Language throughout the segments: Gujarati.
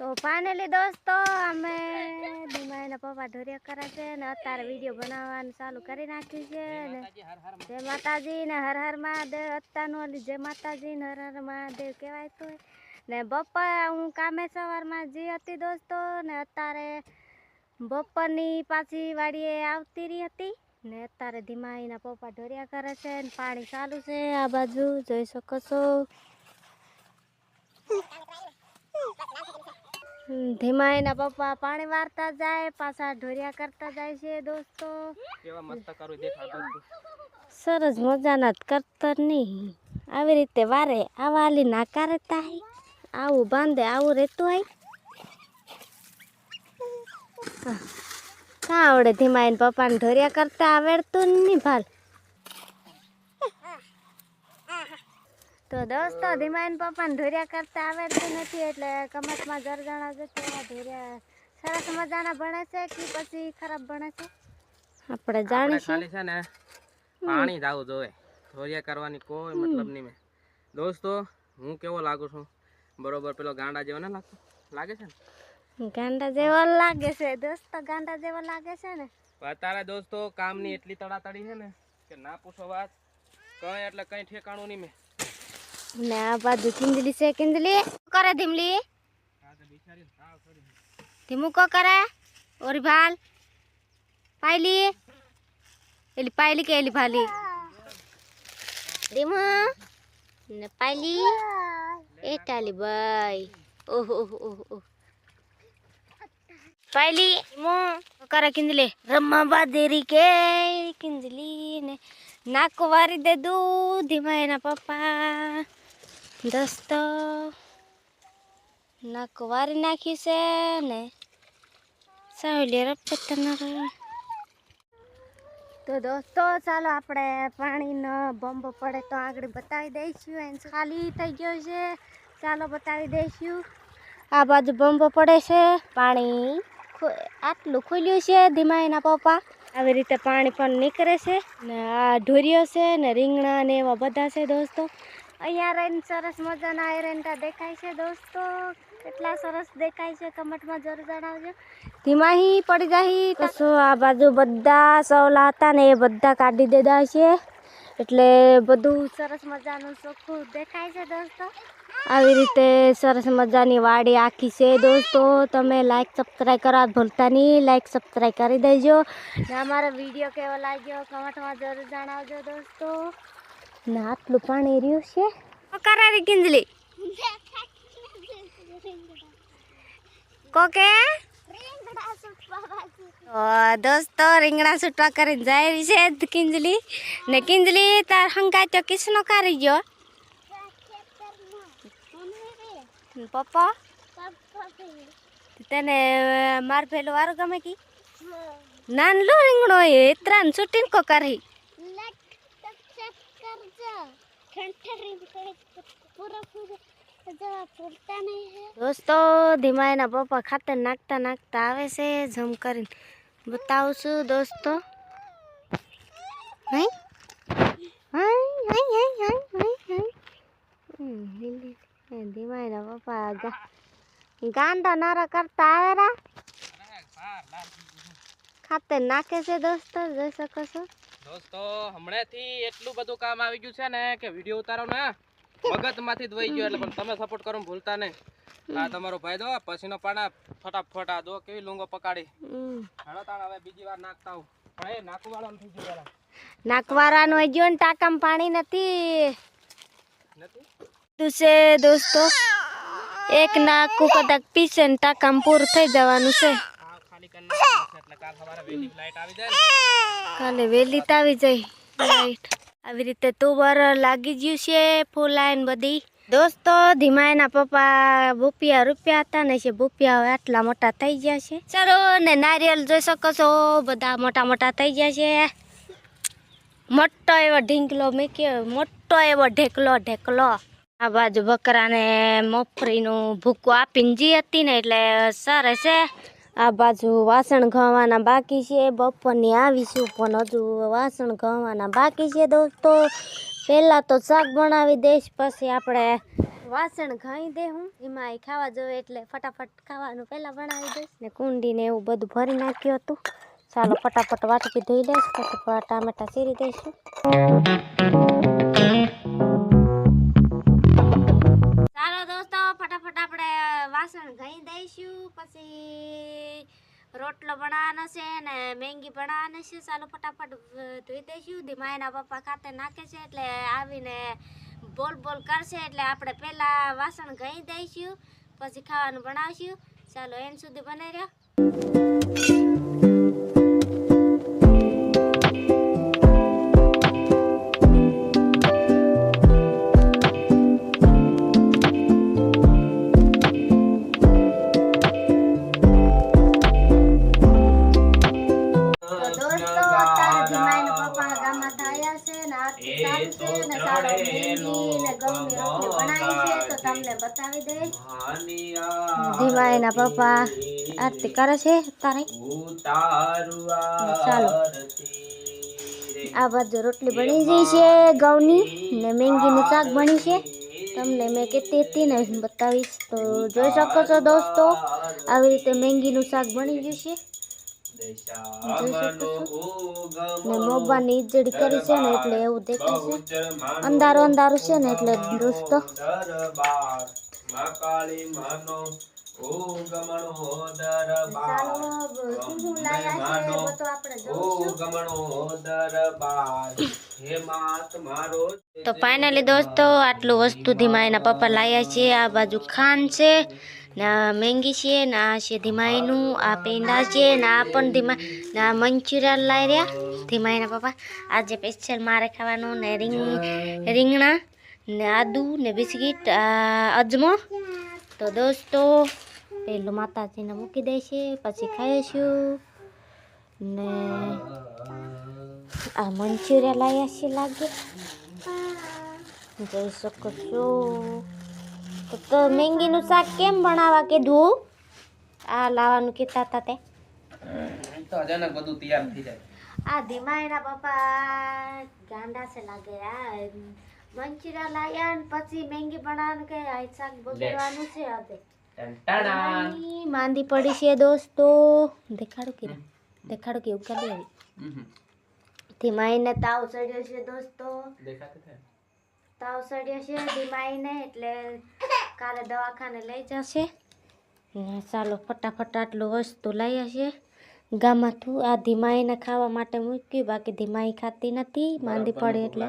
તો ફાઇનલી દોસ્તો અમે ધીમાઈના પપ્પા ઢોરિયા કરે છે ને અત્યારે વીડિયો બનાવવાનું ચાલુ કરી નાખ્યું છે ને જય માતાજી ને હર હર મહાદેવ અત્યારનું ઓલી જય માતાજી ને હર હર મહાદેવ કહેવાય તો ને બપોર હું કામે સવારમાં જે હતી દોસ્તો ને અત્યારે બપોરની પાછી વાડીએ આવતી રહી હતી ને અત્યારે ધીમાઈના પપ્પા ઢોરિયા કરે છે ને પાણી ચાલુ છે આ બાજુ જોઈ શકો છો. હમ, ધીમાઈના પપ્પા પાણી વારતા જાય પાછા ઢોરિયા કરતા જાય છે દોસ્તો. કેવા મસ્ત કરું સરસ મજાના જ કરતા નહીં. આવી રીતે વારે આવા આલી નાકા રહેતા આવું બાંધે આવું રહેતું હોય કાં આવડે ધીમા એને પપ્પાને ઢોરિયા કરતા આવડતું નહીં ભાલ? તો દોસ્તો ધીમાન પપ્પાને ધોર્યા કરતા આવડતું નથી એટલે કમતમાં જરજણા જશે આ ઢોરિયા સરસ મજાના ભણે છે કે પછી ખરાબ ભણે છે? આપણે આપણે જાણીશું. ખાલી છે ને પાણી જ આવું જોવે ધોર્યા કરવાની કોઈ મતલબ નહીં મેં. દોસ્તો હું કેવો લાગુ છું? બરોબર પેલો ગાંડા જેવો ને લાગતો? લાગે છે ને? ગાંડા જેવો લાગે છે દોસ્તો ગાંડા જેવો લાગે છે ને. અત્યારે દોસ્તો કામની એટલી તડાતડી છે ને કે ના પૂછો વાત. કઈ એટલે કઈ ઠેકાણું નહીં મેં. ને આ બાજુ કિંદલી છે કિંદલી કરે ધીમલી. ધીમું કો કરે? ઓરી ભાલ. પાયલી. એલી પાયલી કે એલી ભાલી? ધીમુ. ને પાયલી. એ ટાલી ભાઈ. ઓહો ઓહો ઓહો પાયલી શું કરે કિંદલી રમવા બાદેરી કે કિંદલી ને? નાકો વારી દે દૂધ, ધીમા એના પપ્પા. દોસ્તો નાકો વારી નાખ્યું છે ને સાવલી રપતનર તો દોસ્તો, ચાલો આપણે પાણીનો બોમ્બ પડે તો આગળ બતાવી દઈશું. એને ખાલી થઈ ગયો છે. ચાલો બતાવી દઈશું. આ બાજુ બોમ્બ પડે છે. પાણી આટલું ખુલ્યું છે ધીમા એના પપ્પા. આવી રીતે પાણી પણ નીકળે છે ને, આ ઢોરિયો છે ને રીંગણા ને એવા બધા છે દોસ્તો. અહીંયા રહીને સરસ મજાના આયરનતા દેખાય છે દોસ્તો. કેટલા સરસ દેખાય છે કમેન્ટમાં જરૂર જણાવજો. ધીમાહી પડી જાય તો આ બાજુ બધા સવલા હતા ને એ બધા કાઢી દીધા છે. એટલે બધું સરસ મજાનું ચોખ્ખું દેખાય છે દોસ્તો. આવી રીતે સરસ મજાની વાડી આખી છે દોસ્તો. તમે લાઈક સબસ્ક્રાઈબ કરવા ભૂલતા નહીં. લાઈક સબસ્ક્રાઈબ કરી દેજો. ને અમારો વીડિયો કેવો લાગ્યો કમેન્ટમાં જરૂર જણાવજો દોસ્તો. ને આટલું પાણી રહ્યું છે. કરારી કિંજલી કોકે? દોસ્તો રીંગણા છૂટવા કરીને જાય રહી છે કિંજલી ને કિંજલી તાર હંગાય તો કિસનો કરી ગયો. પપ્પા? તને માર પેલું વારું ગમે કી? નાનલું રીંગણો એ ત્રણ છૂટીને કો કરી દોસ્તો, ધીમા એના પપ્પા ખાતર નાખતા નાખતા આવે છે, જમ કરીને. બતાવું છું દોસ્તો. ધીમા એના પપ્પા ગાંડા નારા કરતા આવેરા. ખાતર નાખે છે દોસ્તો, જોઈ શકો છો. દોસ્તો હમણાંથી એટલું બધું કામ આવી ગયું છે ને કે વીડિયો ઉતારો ને મગજમાંથી વહી ગયો એટલે પણ તમે સપોર્ટ કરો ભૂલતા નહીં. આ તમારો ભાઈ દો પછીનો પાડા ફટાફટ આ દો કેવી લૂંગો પકાડી. તાણ હવે બીજી વાર નાખતા હું પણ એ નાખું વાળો થઈ ગયું પેલા. નાખવારાનું ગયો ને ટાંકામાં પાણી નથી. નથી? છે દોસ્તો એક નાકું કદાચ પીસે ને ટાંકામાં પૂરું થઈ જવાનું છે. આવી કાલે વહેલી તો આવી લાઈટ આવી રીતે તુબર લાગી ગયું છે ફૂલ લાઈન બધી. દોસ્તો, ધીમા એના પપ્પા ભૂપિયા રૂપિયા હતા ને છે, ભૂપિયા આટલા મોટા થઈ ગયા છે. ચાલો, ને નારિયેલ જોઈ શકો છો, બધા મોટા મોટા થઈ ગયા છે. મોટો એવો ઢીંકલો મૂક્યો, મોટો એવો ઢેકલો ઢેકલો. આ બાજુ બકરાને મફરીનું ભૂકું આપીને જી હતી ને, એટલે સરે છે. આ બાજુ વાસણ ઘવાના બાકી છે. બપોરની આવીશું પણ હજુ વાસણ ઘવાના બાકી છે દોસ્તો. પહેલાં તો શાક બનાવી દઈશ, પછી આપણે વાસણ ઘાઈ દે હું. એમાં ખાવા જોઈએ એટલે ફટાફટ ખાવાનું પહેલાં બનાવી દઈશ. ને કુંડીને એવું બધું ભરી નાખ્યું હતું. ચાલો ફટાફટ વાટકી ધોઈ દઈશ ફટાફટ ટામેટા ચીરી દઈશું. ફટાફટ આપણે વાસણ ઘાઈ દઈશું, પછી રોટલો બનાવવાનો છે ને મેંગી બનાવવાની છે. ચાલો ફટાફટ ધોઈ દઈશું. ધીમા એના પપ્પા ખાતે નાખે છે એટલે આવીને બોલ બોલ કરશે એટલે આપણે પહેલાં વાસણ ઘઈ દઈશું, પછી ખાવાનું બનાવશું. ચાલો એમ સુધી બનાવી રહ્યો. તમને દે ધીમા એના પપ્પા આરતી. કરે છે તારે? ચાલો. આ બાજુ રોટલી બની ગઈ છે ઘઉંની ને મેંગીનું શાક બની છે. તમને મેં કહેતી હતી ને બતાવીશ. તો જોઈ શકો છો દોસ્તો આવી રીતે મેંગીનું શાક બની ગયું છે. ને મોબાની ઈજડી કરી છે ને એટલે એવું દેખાય છે. અંધારો અંધારું છે ને એટલે દોસ્તો તો ફાઇનલી દોસ્તો, આટલું વસ્તુ ધીમાઈના પપ્પા લાયા છે. આ બાજુ ખાંડ છે. ને આ મેંગી છે, ને આ છે, ધીમાઈનું, આ પેંડા છે, ને આ પણ ધીમા ને આ મંચુરિયન લાવી રહ્યા. ધીમાઈના પપ્પા, આજે સ્પેશિયલ મારે ખાવાનું ને રીંગ, રીંગણા, ને આદુ, ને બિસ્કીટ અજમો. તો દોસ્તો, પેલું માતાજીને મૂકી દેશે પછી ખાઈશું. ને આ મંચુરિયન લાવ્યા છે, લાગે. જઈ શકો છો. તો મેંગીનું શાક કેમ બનાવવા કીધું? આ લાવવાનું કીધા હતા તે. તો અચાનક બધું તૈયાર થઈ જાય. આ ધીમાઈના પપ્પા ગાંડા છે લાગે આ મંચુરિયન લાયા ને પછી મેંગી બનાવવાનું કે આ શાક બગડવાનું છે નાની માંદી પડી છે દોસ્તો. દેખાડો કે દેખાડો કે ઉકાળી આવી. ધીમાઈને તાવ ચડ્યો છે દોસ્તો. તાવ ચડ્યો છે ધીમાઈને એટલે કાલે દવાખાને લઈ જશે. ને ચાલો ફટાફટ આટલું વસ્તુ લઈ હશે. ગામમાંથી આ ધીમાઈને ખાવા માટે મૂક્યું બાકી ધીમાઈ ખાતી નથી માંદી પડે એટલે.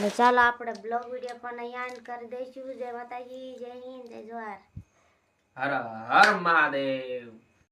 ને ચાલો આપણે બ્લોગ વીડિયો પણ અહીંયા કરી દઈશું. જય માતાજી જય હિન્દ જય જોહાર હર હર મહાદેવ.